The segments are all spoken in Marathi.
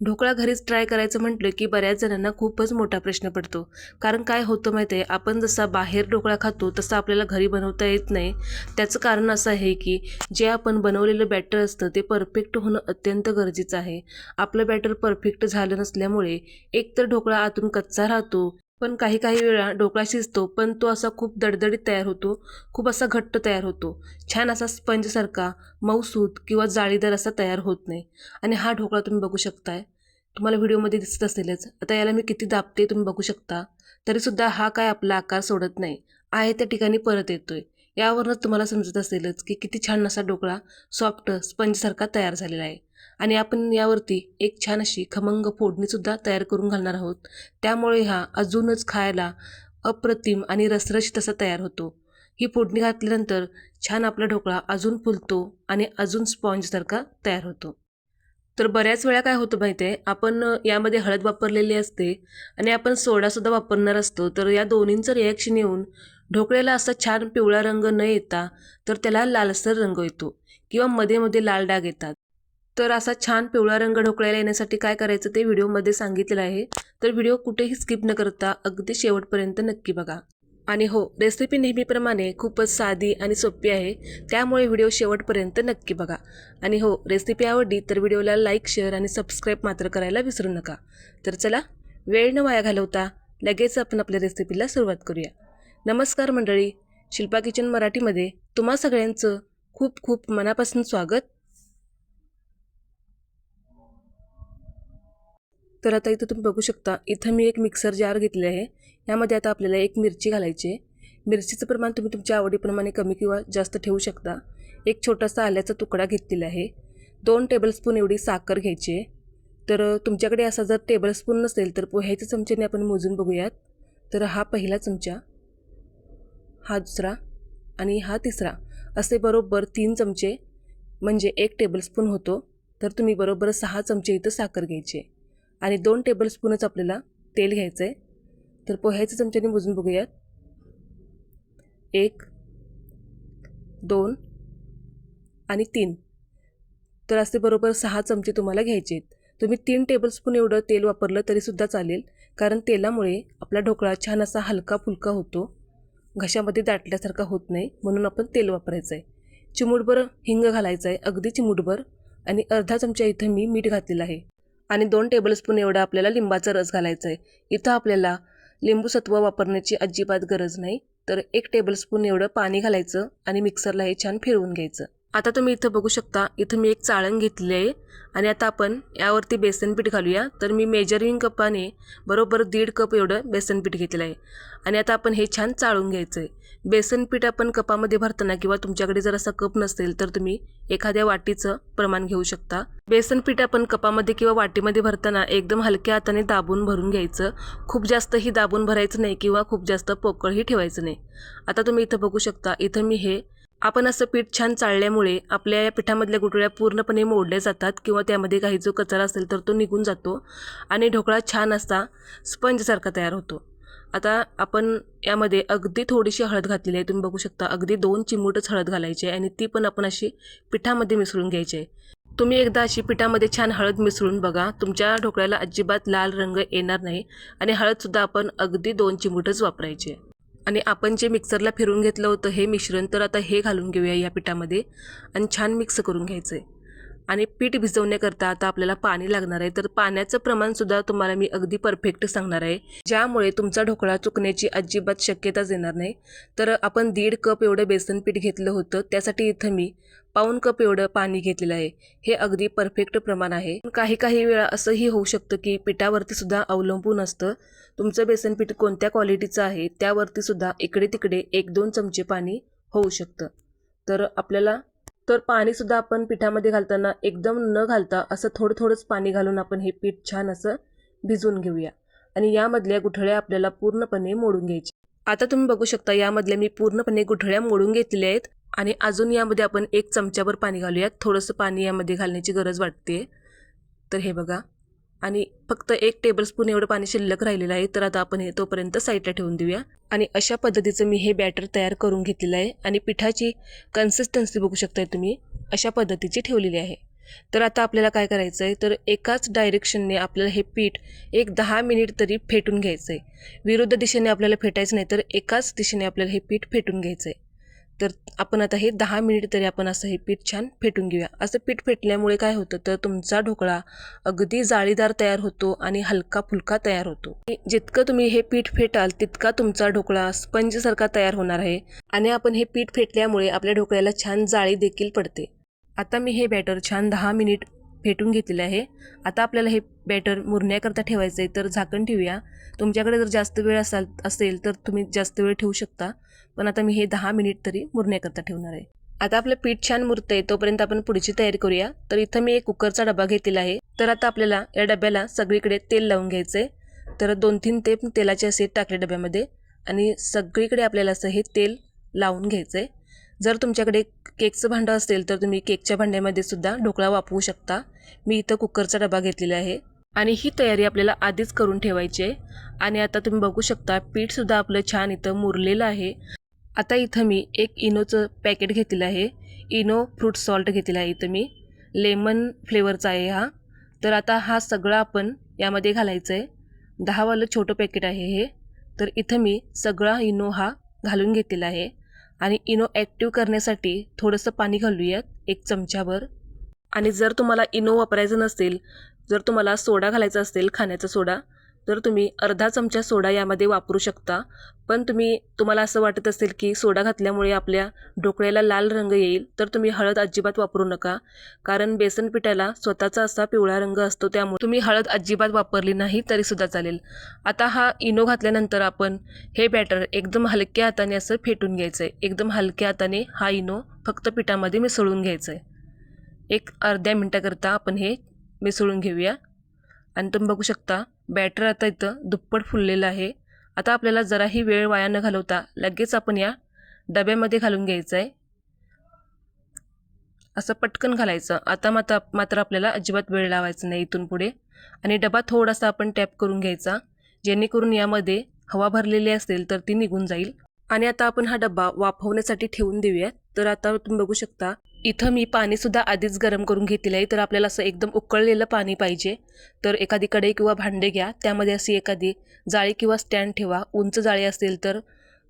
ढोकळा घरीच ट्राय करायचं म्हटलं की बऱ्याच जणांना खूपच मोठा प्रश्न पडतो. कारण काय होतं माहिती आहे आपण जसा बाहेर ढोकळा खातो तसं आपल्याला घरी बनवता येत नाही. त्याचं कारण असं आहे की जे आपण बनवलेलं बॅटर असतं ते परफेक्ट होणं अत्यंत गरजेचं आहे. आपलं बॅटर परफेक्ट झालं नसल्यामुळे एकतर ढोकळा आतून कच्चा राहतो पण काही काही वेळा ढोकळा शिजतो पण तो असा खूप दडदडीत तयार होतो खूप असा घट्ट तयार होतो. छान असा स्पंजसारखा मऊसूत किंवा जाळीदार असा तयार होत नाही. आणि हा ढोकळा तुम्ही बघू शकताय. तुम्हाला व्हिडिओमध्ये दिसत असेलच. आता याला मी किती दाबते तुम्ही बघू शकता. तरीसुद्धा हा काय आपला आकार सोडत नाही. आहे त्या ठिकाणी परत येतोय. यावरूनच तुम्हाला समजत असेलच की किती छान असा ढोकळा सॉफ्ट स्पंजसारखा तयार झालेला आहे. आणि आपण यावरती एक छान अशी खमंग फोडणीसुद्धा तयार करून घालणार आहोत. त्यामुळे हा अजूनच खायला अप्रतिम आणि रसरशीत असा तयार होतो. ही फोडणी घातल्यानंतर छान आपला ढोकळा अजून फुलतो आणि अजून स्पॉन्जसारखा तयार होतो. तर बऱ्याच वेळा काय होतं माहिती आहे आपण यामध्ये हळद वापरलेली असते आणि आपण सोडासुद्धा वापरणार असतो. तर या दोन्हींचं रिॲक्शन येऊन ढोकळ्याला असा छान पिवळा रंग न येता तर त्याला लालसर रंग येतो किंवा मध्ये मध्ये लाल डाग येतात. तर असा छान पिवळा रंग ढोकळ्याला येण्यासाठी काय करायचं ते व्हिडिओमध्ये सांगितलेलं आहे. तर व्हिडिओ कुठेही स्किप न करता अगदी शेवटपर्यंत नक्की बघा. आणि हो रेसिपी नेहमीप्रमाणे खूपच साधी आणि सोपी आहे. त्यामुळे व्हिडिओ शेवटपर्यंत नक्की बघा. आणि हो रेसिपी आवडली तर व्हिडिओला लाईक शेअर आणि सबस्क्राईब मात्र करायला विसरू नका. तर चला वेळ न वाया घालवता लगेच आपण आपल्या रेसिपीला सुरुवात करूया. नमस्कार मंडळी शिल्पा किचन मराठीमध्ये तुम्हा सगळ्यांचं खूप खूप मनापासून स्वागत. तर आता इथं तुम्ही बघू शकता इथं मी एक मिक्सर जार घेतले आहे. यामध्ये आता आपल्याला एक मिरची घालायची आहे. मिरचीचं प्रमाण तुम्ही तुमच्या आवडीप्रमाणे कमी किंवा जास्त ठेवू शकता. एक छोटासा आल्याचा तुकडा घेतलेला आहे. दोन टेबलस्पून एवढी साखर घ्यायची आहे. तर तुमच्याकडे असा जर टेबलस्पून नसेल तर पोह्याच्या चमच्याने आपण मोजून बघूयात. तर हा पहिला चमचा हा दुसरा आणि हा तिसरा असे बरोबर तीन चमचे म्हणजे एक टेबलस्पून होतो. तर तुम्ही बरोबर सहा चमचे इथं साखर घ्यायची आहे. आणि दोन टेबलस्पूनच आपल्याला तेल घ्यायचं आहे तर पोह्याच्या चमच्याने मोजून बघूयात. एक दोन आणि तीन. तर असे बरोबर सहा चमचे तुम्हाला घ्यायचे आहेत. तुम्ही तीन टेबलस्पून एवढं तेल वापरलं तरीसुद्धा चालेल कारण तेलामुळे आपला ढोकळा छान असा हलका फुलका होतो. घशामध्ये दाटल्यासारखा होत नाही म्हणून आपण तेल वापरायचं आहे चिमूटभर हिंग घालायचं आहे अगदी चिमूटभर. आणि अर्धा चमचा इथं मी मीठ घातलेलं आहे. आणि दोन टेबलस्पून एवढा आपल्याला लिंबाचा रस घालायचा आहे इथं आपल्याला लिंबूसत्व वापरण्याची अजिबात गरज नाही. तर एक टेबलस्पून एवढं पाणी घालायचं आणि मिक्सरला हे छान फिरवून घ्यायचं. आता तुम्ही इथं बघू शकता इथं मी एक चाळण घेतली आहे आणि आता आपण यावरती बेसनपीठ घालूया. तर मी मेजरिंग कपाने बरोबर दीड कप एवढं बेसनपीठ घेतलं आहे आणि आता आपण हे छान चाळून घ्यायचं आहे बेसन पीठ आपण कपामध्ये भरताना किंवा तुमच्याकडे जर असा कप नसेल तर तुम्ही एखाद्या वाटीचं प्रमाण घेऊ शकता. बेसन पीठ आपण कपामध्ये किंवा वाटीमध्ये भरताना एकदम हलक्या हाताने दाबून भरून घ्यायचं. खूप जास्तही दाबून भरायचं नाही किंवा खूप जास्त पोकळही ठेवायचं नाही. आता तुम्ही इथं बघू शकता इथं मी हे आपण असं पीठ छान चाळल्यामुळे आपल्या या पिठामधल्या गुठळ्या पूर्णपणे मोडल्या जातात किंवा त्यामध्ये काही जो कचरा असेल तर तो निघून जातो आणि ढोकळा छान असा स्पंजसारखा तयार होतो. आता आपण यामध्ये अगदी थोडीशी हळद घातलेली आहे. तुम्ही बघू शकता अगदी दोन चिमूटच हळद घालायची आहे आणि ती पण आपण अशी पिठामध्ये मिसळून घ्यायची आहे. तुम्ही एकदा अशी पिठामध्ये छान हळद मिसळून बघा. तुमच्या ढोकळ्याला अजिबात लाल रंग येणार नाही आणि हळदसुद्धा आपण अगदी दोन चिमूटच वापरायची आहे. आणि आपण जे मिक्सरला फिरून घेतलं होतं हे मिश्रण तर आता हे घालून घेऊया या पिठामध्ये आणि छान मिक्स करून घ्यायचं आहे. आणि पीठ भिजवण्याकरता आता आपल्याला पाणी लागणार आहे. तर पाण्याचं प्रमाणसुद्धा तुम्हाला मी अगदी परफेक्ट सांगणार आहे. ज्यामुळे तुमचा ढोकळा चुकण्याची अजिबात शक्यताच येणार नाही. तर आपण दीड कप एवढं बेसन पीठ घेतलं होतं. त्यासाठी इथं मी पाऊन कप एवढं पाणी घेतलेलं आहे. हे अगदी परफेक्ट प्रमाण आहे. काही काही वेळा असंही होऊ शकतं की पिठावरती सुद्धा अवलंबून असतं. तुमचं बेसन पीठ कोणत्या क्वालिटीचं आहे त्यावरती सुद्धा इकडे तिकडे एक दोन चमचे पाणी होऊ शकतं. तर आपल्याला तर पाणीसुद्धा आपण पिठामध्ये घालताना एकदम न घालता असं थोडं थोडंच पाणी घालून आपण हे पीठ छान असं भिजवून घेऊया. आणि यामधल्या गुठळ्या आपल्याला पूर्णपणे मोडून घ्यायची आता तुम्ही बघू शकता यामधल्या मी पूर्णपणे गुठळ्या मोडून घेतलेल्या आहेत. आणि अजून यामध्ये आपण एक चमच्याभर पाणी घालूयात. थोडंसं पाणी यामध्ये घालण्याची गरज वाटते तर हे बघा. आणि फक्त एक टेबलस्पून एवढं पाणी शिल्लक राहिलेलं आहे तर आता आपण हे तोपर्यंत साईडला ठेवून देऊया. आणि अशा पद्धतीचं मी हे बॅटर तयार करून घेतलेलं आहे आणि पिठाची कन्सिस्टन्सी बघू शकताय तुम्ही अशा पद्धतीची ठेवलेली आहे. तर आता आपल्याला काय करायचं आहे तर एकाच डायरेक्शनने आपल्याला हे पीठ एक दहा मिनिट तरी फेटून घ्यायचं आहे विरुद्ध दिशेने आपल्याला फेटायचं नाही तर एकाच दिशेने आपल्याला हे पीठ फेटून घ्यायचं आहे तर आपण आता हे दहा मिनिट तरी आपण असं हे पीठ छान फेटून घेऊया. असं पीठ फेटल्यामुळे काय होतं? तर तुमचा ढोकळा अगदी जाळीदार तयार होतो आणि हलका फुलका तयार होतो. जितकं तुम्ही हे पीठ फेटाल तितका तुमचा ढोकळा स्पंजसारखा तयार होणार आहे आणि आपण हे पीठ फेटल्यामुळे आपल्या ढोकळ्याला छान जाळी देखील पडते. आता मी हे बॅटर छान दहा मिनिट फेटून घेतलेलं आहे. आता आपल्याला हे बॅटर मुरण्याकरता ठेवायचं आहे तर झाकण ठेवूया. तुमच्याकडे जर जास्त वेळ असाल असेल तर तुम्ही जास्त वेळ ठेवू शकता. पण आता मी हे दहा मिनिट तरी मुरण्याकरता ठेवणार आहे. आता आपलं पीठ छान मुरतं आहे तोपर्यंत आपण पुढची तयारी करूया. तर इथं मी एक कुकरचा डबा घेतलेला आहे. तर आता आपल्याला या डब्याला सगळीकडे तेल लावून घ्यायचं आहे तर दोन तीन ते तेलाचे असे टाकले डब्यामध्ये. आणि सगळीकडे आपल्याला असं हे तेल लावून घ्यायचं आहे जर तुमच्याकडे केकचं भांडं असेल तर तुम्ही केकच्या भांड्यामध्ये सुद्धा ढोकळा वापरू शकता. मी इथं कुकरचा डबा घेतलेला आहे. आणि ही तयारी आपल्याला आधीच करून ठेवायची आहे. आणि आता तुम्ही बघू शकता पीठसुद्धा आपलं छान इथं मुरलेलं आहे. आता इथं मी एक इनोचं पॅकेट घेतलेलं आहे. इनो फ्रूट सॉल्ट घेतलेला आहे इथं मी. लेमन फ्लेवरचा आहे हा. तर आता हा सगळा आपण यामध्ये घालायचं आहे. दहावालं छोटं पॅकेट आहे हे. तर इथं मी सगळा इनो हा घालून घेतलेला आहे. आणि इनो ॲक्टिव्ह करण्यासाठी थोडंसं पाणी घालूयात एक चमच्याभर आणि जर तुम्हाला इनो वापरायचं नसेल जर तुम्हाला सोडा घालायचा असेल खाण्याचा सोडा तर तुम्ही अर्धा चमचा सोडा यामध्ये वापरू शकता. पण तुम्ही तुम्हाला असं वाटत असेल की सोडा घातल्यामुळे आपल्या ढोकळ्याला लाल रंग येईल तर तुम्ही हळद अजिबात वापरू नका. कारण बेसन पिठाला स्वतःचा असा पिवळा रंग असतो त्यामुळे तुम्ही हळद अजिबात वापरली नाही तरीसुद्धा चालेल. आता हा इनो घातल्यानंतर आपण हे बॅटर एकदम हलक्या हाताने असं फेटून घ्यायचं आहे एकदम हलक्या हाताने हा इनो फक्त पिठामध्ये मिसळून घ्यायचं आहे एक अर्ध्या मिनटाकरता आपण हे मिसळून घेऊया. आणि तुम्ही बघू शकता बॅटर आता इथं दुप्पट फुललेलं आहे. आता आपल्याला जराही वेळ वाया न घालवता लगेच आपण या डब्यामध्ये घालून घ्यायचं आहे असं पटकन घालायचं. आता मात्र मात्र आपल्याला अजिबात वेळ लावायचा नाही इथून पुढे. आणि डबा थोडासा आपण टॅप करून घ्यायचा. जेणेकरून यामध्ये हवा भरलेली असेल तर ती निघून जाईल. आणि आता आपण हा डब्बा वाफवण्यासाठी ठेवून देऊयात. तर आता तुम्ही बघू शकता इथं मी पाणीसुद्धा आधीच गरम करून घेतलेलं आहे. तर आपल्याला असं एकदम उकळलेलं पाणी पाहिजे. तर एखादी कढई किंवा भांडे घ्या. त्यामध्ये अशी एखादी जाळी किंवा स्टँड ठेवा. उंच जाळी असेल तर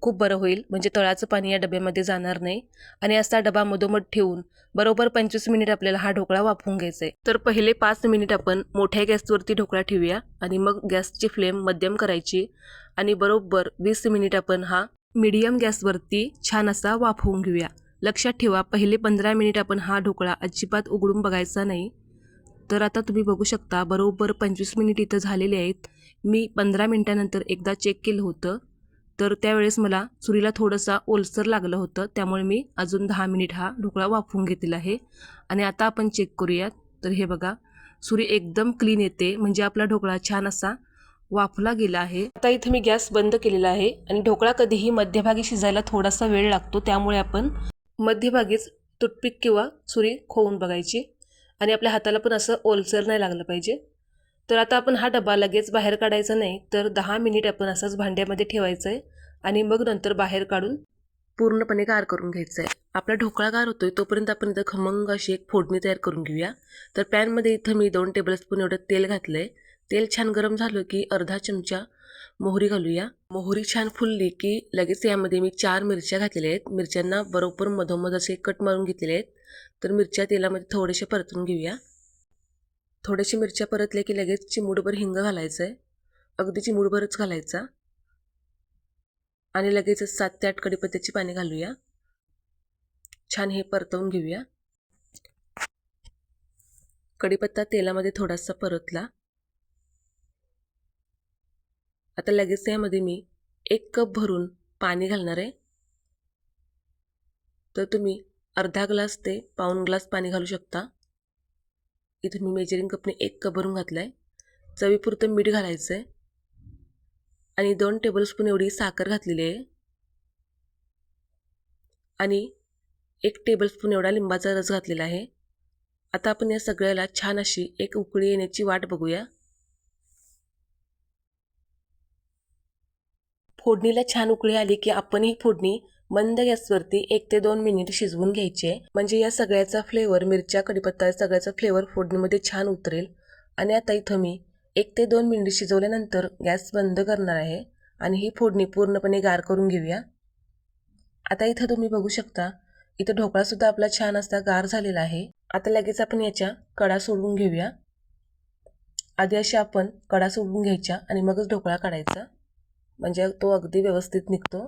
खूप बरं होईल. म्हणजे तळाचं पाणी या डब्यामध्ये जाणार नाही. आणि असा डबा मधोमध ठेवून बरोबर पंचवीस मिनिट आपल्याला हा ढोकळा वाफवून घ्यायचा आहे तर पहिले पाच मिनिट आपण मोठ्या गॅसवरती ढोकळा ठेवूया. आणि मग गॅसची फ्लेम मध्यम करायची. आणि बरोबर वीस मिनिट आपण हा मीडियम गॅसवरती छान असा वाफवून घेऊया. लक्षात ठेवा पहिले पंधरा मिनिट आपण हा ढोकळा अजिबात उघडून बघायचा नाही. तर आता तुम्ही बघू शकता बरोबर पंचवीस मिनिट इथं झालेले आहेत. मी पंधरा मिनटानंतर एकदा चेक केलं होतं. तर त्यावेळेस मला सुरीला थोडंसं ओलसर लागलं होतं. त्यामुळे मी अजून दहा मिनिट हा ढोकळा वाफवून घेतलेला आहे. आणि आता आपण चेक करूयात. तर हे बघा सुरी एकदम क्लीन येते. म्हणजे आपला ढोकळा छान असा वाफला गेला आहे. आता इथे मी गॅस बंद केलेला आहे. आणि ढोकळा कधीही मध्यभागी शिजायला थोडासा वेळ लागतो. त्यामुळे आपण मध्यभागीच तुटपीक किंवा सुरी खोवून बघायची आणि आपल्या हाताला पण असं ओलसर नाही लागलं पाहिजे. तर आता आपण हा डबा लगेच बाहेर काढायचा नाही तर दहा मिनिट आपण असंच भांड्यामध्ये ठेवायचं आहे आणि मग नंतर बाहेर काढून पूर्णपणे गार करून घ्यायचं आहे आपला ढोकळा गार होतोय तोपर्यंत आपण इथं खमंग अशी एक फोडणी तयार करून घेऊया. तर पॅनमध्ये इथं मी दोन टेबलस्पून एवढं तेल घातलं आहे तेल छान गरम झालं की अर्धा चमचा मोहरी घालूया. मोहरी छान फुलली की लगेच यामध्ये मी चार मिरच्या घातलेल्या आहेत. मिरच्यांना बरोबर मधोमध असे कट मारून घेतलेले आहेत. तर मिरच्या तेलामध्ये थोडेसे परतून घेऊया. थोडेसे मिरच्या परतले की लगेच चिमूडभर हिंग घालायचं आहे अगदी चिमूडभरच घालायचा. आणि लगेच सात ते आठ कडीपत्त्याची पाणी घालूया. छान हे परतवून घेऊया. कडीपत्ता तेलामध्ये थोडासा परतला. आता लगेच त्यामध्ये मी एक कप भरून पाणी घालणार आहे. तर तुम्ही अर्धा ग्लास ते पाऊण ग्लास पाणी घालू शकता. इथे मी मेजरिंग कपने एक कप भरून घातला आहे चवीपुरतं मीठ घालायचं आहे आणि दोन टेबलस्पून एवढी साखर घातलेली आहे. आणि एक टेबलस्पून एवढा लिंबाचा रस घातलेला आहे. आता आपण या सगळ्याला छान अशी एक उकळी येण्याची वाट बघूया. फोडणीला छान उकळी आली की आपण ही फोडणी मंद गॅसवरती एक ते दोन मिनिट शिजवून घ्यायचे. म्हणजे या सगळ्याचा फ्लेवर मिरच्या कढीपत्ता या सगळ्याचा फ्लेवर फोडणीमध्ये छान उतरेल. आणि आता इथं मी एक ते दोन मिनिट शिजवल्यानंतर गॅस बंद करणार आहे. आणि ही फोडणी पूर्णपणे गार करून घेऊया. आता इथं तुम्ही बघू शकता इथं ढोकळासुद्धा आपला छान असा गार झालेला आहे. आता लगेच आपण याच्या कडा सोडून घेऊया. आधी अशा आपण कडा सोडून घ्यायच्या आणि मगच ढोकळा काढायचा. म्हणजे तो अगदी व्यवस्थित निघतो.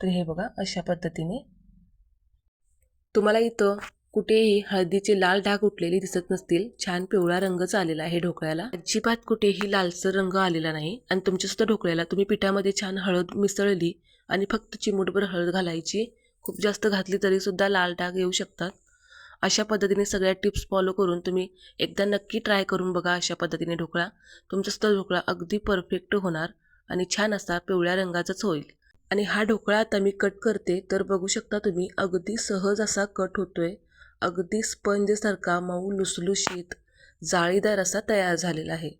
तर हे बघा अशा पद्धतीने. तुम्हाला इथं कुठेही हळदीचे लाल डाग उठलेले दिसत नसतील छान पिवळा रंगच आलेला आहे ढोकळ्याला. अजिबात कुठेही लालसर रंग आलेला नाही. आणि तुमच्यासुद्धा ढोकळ्याला तुम्ही पिठामध्ये छान हळद मिसळली आणि फक्त चिमूटभर हळद घालायची. खूप जास्त घातली तरीसुद्धा लाल डाग येऊ शकतात. अशा पद्धतीने सगळ्या टिप्स फॉलो करून तुम्ही एकदा नक्की ट्राय करून बघा अशा पद्धतीने ढोकळा. तुमचासुद्धा ढोकळा अगदी परफेक्ट होणार आणि छान असा पिवळ्या रंगाचाच होईल. आणि हा ढोकळा आता मी कट करते तर बघू शकता तुम्ही अगदी सहज असा कट होतोय. अगदी स्पंजसारखा मऊ लुसलुशीत जाळीदार असा तयार झालेला आहे.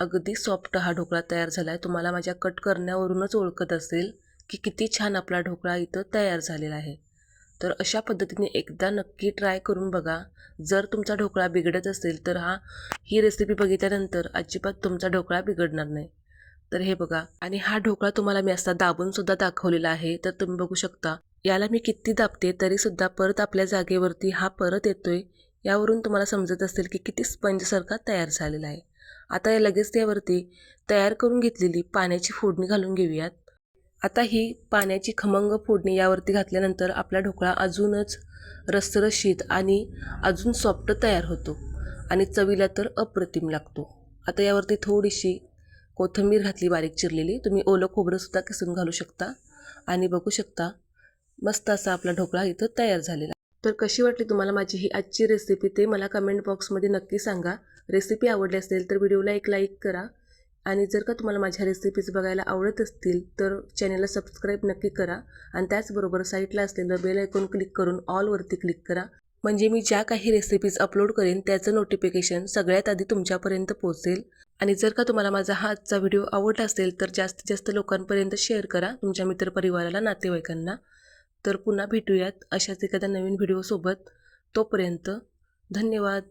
अगदी सॉफ्ट हा ढोकळा तयार झाला आहे तुम्हाला माझ्या कट करण्यावरूनच ओळखत असेल की किती छान आपला ढोकळा इथं तयार झालेला आहे. तर अशा पद्धतीने एकदा नक्की ट्राय करून बघा. जर तुमचा ढोकळा बिघडत असेल तर हा ही रेसिपी बघितल्यानंतर अजिबात तुमचा ढोकळा बिघडणार नाही. तर हे बघा. आणि हा ढोकळा तुम्हाला मी असा दाबूनसुद्धा दाखवलेला आहे. तर तुम्ही बघू शकता. याला मी किती दाबते तरीसुद्धा परत आपल्या जागेवरती हा परत येतोय. यावरून तुम्हाला समजत असेल की किती स्पंजसारखा तयार झालेला आहे. आता या लगेच त्यावरती तयार करून घेतलेली पाण्याची फोडणी घालून घेऊयात. आता ही पाण्याची खमंग फोडणी यावरती घातल्यानंतर आपला ढोकळा अजूनच रसरशीत आणि अजून सॉफ्ट तयार होतो आणि चवीला तर अप्रतिम लागतो. आता यावरती थोडीशी कोथिंबीर घातली बारीक चिरलेली. तुम्ही ओलं खोबरंसुद्धा किसून घालू शकता आणि बघू शकता मस्त असा आपला ढोकळा इथं तयार झालेला तर कशी वाटली तुम्हाला माझी ही आजची रेसिपी ते मला कमेंट बॉक्समध्ये नक्की सांगा. रेसिपी आवडली असेल तर व्हिडिओला एक लाईक करा. आणि जर का तुम्हाला माझ्या रेसिपीज बघायला आवडत असतील तर चॅनलला सबस्क्राईब नक्की करा. आणि त्याचबरोबर साईटला असलेलं बेल ऐकून क्लिक करून ऑलवरती क्लिक करा. म्हणजे मी ज्या काही रेसिपीज अपलोड करेन त्याचं नोटिफिकेशन सगळ्यात आधी तुमच्यापर्यंत पोहोचेल. आणि जर का तुम्हाला माझा हा आजचा व्हिडिओ आवडला असेल तर जास्तीत जास्त लोकांपर्यंत शेअर करा तुमच्या मित्रपरिवाराला नातेवाईकांना. तर पुन्हा भेटूयात अशाच एखाद्या नवीन व्हिडिओसोबत तोपर्यंत धन्यवाद.